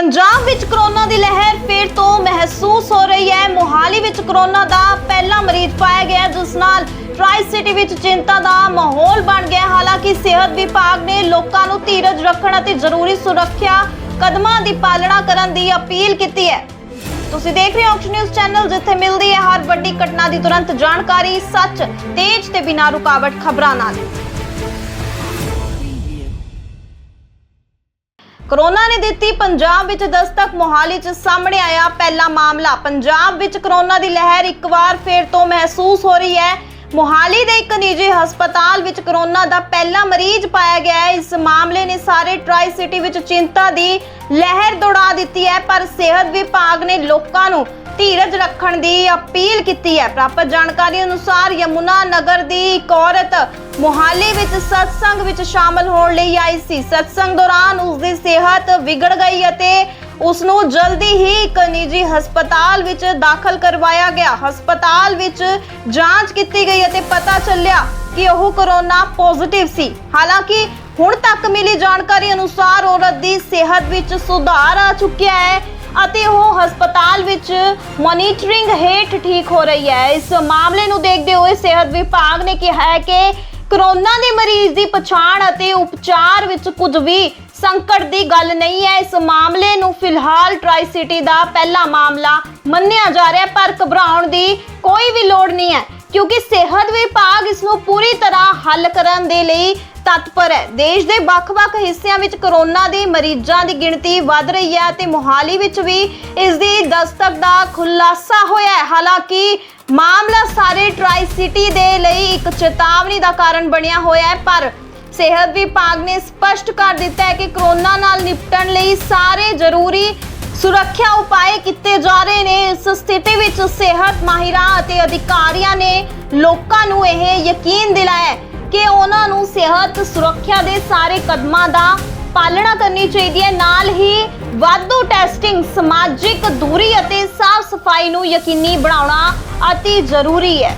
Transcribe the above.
ਪੰਜਾਬ ਵਿੱਚ ਕਰੋਨਾ ਦੀ ਲਹਿਰ ਫਿਰ ਤੋਂ ਮਹਿਸੂਸ ਹੋ ਰਹੀ ਹੈ। ਮੋਹਾਲੀ ਵਿੱਚ ਕਰੋਨਾ ਦਾ ਪਹਿਲਾ ਮਰੀਜ਼ ਪਾਇਆ ਗਿਆ, ਜਿਸ ਨਾਲ ਟਰਾਈ ਸਿਟੀ ਵਿੱਚ ਚਿੰਤਾ ਦਾ ਮਾਹੌਲ ਬਣ ਗਿਆ। ਹਾਲਾਂਕਿ ਸਿਹਤ ਵਿਭਾਗ ਨੇ ਲੋਕਾਂ ਨੂੰ ਧੀਰਜ ਰੱਖਣ ਅਤੇ ਜ਼ਰੂਰੀ ਸੁਰੱਖਿਆ ਕਦਮਾਂ ਦੀ ਪਾਲਣਾ ਕਰਨ ਦੀ ਅਪੀਲ ਕੀਤੀ ਹੈ। ਤੁਸੀਂ ਦੇਖ ਰਹੇ ਹੋ ਔਕਸ਼ ਨਿਊਜ਼ ਚੈਨਲ ਜਿੱਥੇ ਮਿਲਦੀ ਹੈ ਹਰ ਵੱਡੀ ਘਟਨਾ ਦੀ ਤੁਰੰਤ ਜਾਣਕਾਰੀ। ਸੱਚ, ਤੇਜ਼ ਤੇ ਬਿਨਾਂ ਰੁਕਾਵਟ ਖਬਰਾਂ ਨਾਲ। ਕਰੋਨਾ ਨੇ ਦਿੱਤੀ ਪੰਜਾਬ ਵਿੱਚ ਦਸਤਕ ਮੋਹਾਲੀ 'ਚ ਸਾਹਮਣੇ ਆਇਆ ਪਹਿਲਾ ਮਾਮਲਾ। ਪੰਜਾਬ ਵਿੱਚ ਕਰੋਨਾ ਦੀ ਲਹਿਰ ਇੱਕ ਵਾਰ ਫੇਰ ਤੋਂ ਮਹਿਸੂਸ ਹੋ ਰਹੀ ਹੈ। ਮੋਹਾਲੀ ਦੇ ਇੱਕ ਨਿੱਜੀ ਹਸਪਤਾਲ ਵਿੱਚ ਕਰੋਨਾ ਦਾ ਪਹਿਲਾ ਮਰੀਜ਼ ਪਾਇਆ ਗਿਆ ਹੈ। ਇਸ ਮਾਮਲੇ ਨੇ ਸਾਰੇ ਟਰਾਈ ਸਿਟੀ ਵਿੱਚ ਚਿੰਤਾ ਦੀ ਲਹਿਰ ਦੌੜਾ ਦਿੱਤੀ ਹੈ, ਪਰ ਸਿਹਤ ਵਿਭਾਗ ਨੇ ਲੋਕਾਂ ਨੂੰ ਧੀਰਜ ਰੱਖਣ ਦੀ ਅਪੀਲ ਕੀਤੀ ਹੈ। ਪ੍ਰਾਪਤ ਜਾਣਕਾਰੀ ਅਨੁਸਾਰ ਯਮੁਨਾ ਨਗਰ ਦੀ ਇੱਕ ਔਰਤ ਮੁਹਾਲੀ ਵਿੱਚ ਸਤਸੰਗ ਵਿੱਚ ਸ਼ਾਮਲ ਹੋਣ ਲਈ ਆਈ ਸੀ। ਸਤਸੰਗ ਦੌਰਾਨ ਉਸ ਦੀ ਸਿਹਤ ਵਿਗੜ ਗਈ ਅਤੇ ਉਸ ਨੂੰ ਜਲਦੀ ਹੀ ਇੱਕ ਨਿੱਜੀ ਹਸਪਤਾਲ ਵਿੱਚ ਦਾਖਲ ਕਰਵਾਇਆ ਗਿਆ। ਹਸਪਤਾਲ ਵਿੱਚ ਜਾਂਚ ਕੀਤੀ ਗਈ ਅਤੇ ਪਤਾ ਚੱਲਿਆ ਕਿ ਉਹ ਕਰੋਨਾ ਪੋਜ਼ਿਟਿਵ ਸੀ। ਹਾਲਾਂਕਿ ਹੁਣ ਤੱਕ ਮਿਲੀ ਜਾਣਕਾਰੀ ਅਨੁਸਾਰ ਔਰਤ ਦੀ ਸਿਹਤ ਵਿੱਚ ਸੁਧਾਰ ਆ ਚੁੱਕਿਆ ਹੈ। ਅਤੇ ਉਹ ਹਸਪਤਾਲ ਵਿੱਚ ਮੋਨੀਟਰਿੰਗ ਹੇਠ ਠੀਕ ਹੋ ਰਹੀ ਹੈ। ਇਸ ਮਾਮਲੇ ਨੂੰ ਦੇਖਦੇ ਹੋਏ ਸਿਹਤ ਵਿਭਾਗ ਨੇ ਕਿਹਾ ਹੈ ਕਿ ਕਰੋਨਾ ਦੇ ਮਰੀਜ਼ ਦੀ ਪਛਾਣ ਅਤੇ ਉਪਚਾਰ ਵਿੱਚ ਕੁਝ ਵੀ ਸੰਕਟ ਦੀ ਗੱਲ ਨਹੀਂ ਹੈ। ਇਸ ਮਾਮਲੇ ਨੂੰ ਫਿਲਹਾਲ ਟ੍ਰਾਈ ਸਿਟੀ ਦਾ ਪਹਿਲਾ ਮਾਮਲਾ ਮੰਨਿਆ ਜਾ ਰਿਹਾ ਪਰ ਘਬਰਾਉਣ ਦੀ ਕੋਈ ਵੀ ਲੋੜ ਨਹੀਂ ਹੈ, ਕਿਉਂਕਿ ਸਿਹਤ ਵਿਭਾਗ ਇਸ ਨੂੰ ਪੂਰੀ ਤਰ੍ਹਾਂ ਹੱਲ ਕਰਨ ਦੇ ਲਈ ਤਤਪਰ ਹੈ। ਦੇਸ਼ ਦੇ ਵੱਖ-ਵੱਖ ਹਿੱਸਿਆਂ ਵਿੱਚ ਕਰੋਨਾ ਦੇ ਮਰੀਜ਼ਾਂ ਦੀ ਗਿਣਤੀ ਵੱਧ ਰਹੀ ਹੈ ਤੇ ਮੋਹਾਲੀ ਵਿੱਚ ਵੀ ਇਸ ਦੀ ਦਸਤਕ ਦਾ ਖੁਲਾਸਾ ਹੋਇਆ ਹੈ। ਹਾਲਾਂਕਿ, ਮਾਮਲਾ ਸਾਰੇ ਟਰਾਈ ਸਿਟੀ ਦੇ ਲਈ ਇੱਕ ਚੇਤਾਵਨੀ ਦਾ ਕਾਰਨ ਬਣਿਆ ਹੋਇਆ ਹੈ, ਪਰ ਸਿਹਤ ਵਿਭਾਗ ਨੇ ਸਪਸ਼ਟ ਕਰ ਦਿੱਤਾ ਹੈ ਕਿ ਕਰੋਨਾ ਨਾਲ ਨਿਪਟਣ ਲਈ ਸਾਰੇ ਜ਼ਰੂਰੀ ਸੁਰੱਖਿਆ ਉਪਾਏ ਕੀਤੇ ਜਾ ਰਹੇ ਨੇ। ਇਸ ਸਥਿਤੀ ਵਿੱਚ ਸਿਹਤ ਮਾਹਿਰਾਂ ਅਤੇ ਅਧਿਕਾਰੀਆਂ ਨੇ ਲੋਕਾਂ ਨੂੰ ਇਹ ਯਕੀਨ ਦਿਲਾਇਆ ਕਿ ਉਹਨਾਂ ਨੂੰ ਸਿਹਤ ਸੁਰੱਖਿਆ ਦੇ ਸਾਰੇ ਕਦਮਾਂ ਦਾ ਪਾਲਣਾ ਕਰਨੀ ਚਾਹੀਦੀ ਹੈ। ਨਾਲ ਹੀ ਵਾਧੂ ਟੈਸਟਿੰਗ ਸਮਾਜਿਕ ਦੂਰੀ ਅਤੇ ਸਾਫ਼ ਸਫ਼ਾਈ ਨੂੰ ਯਕੀਨੀ ਬਣਾਉਣਾ ਅਤੀ ਜ਼ਰੂਰੀ ਹੈ।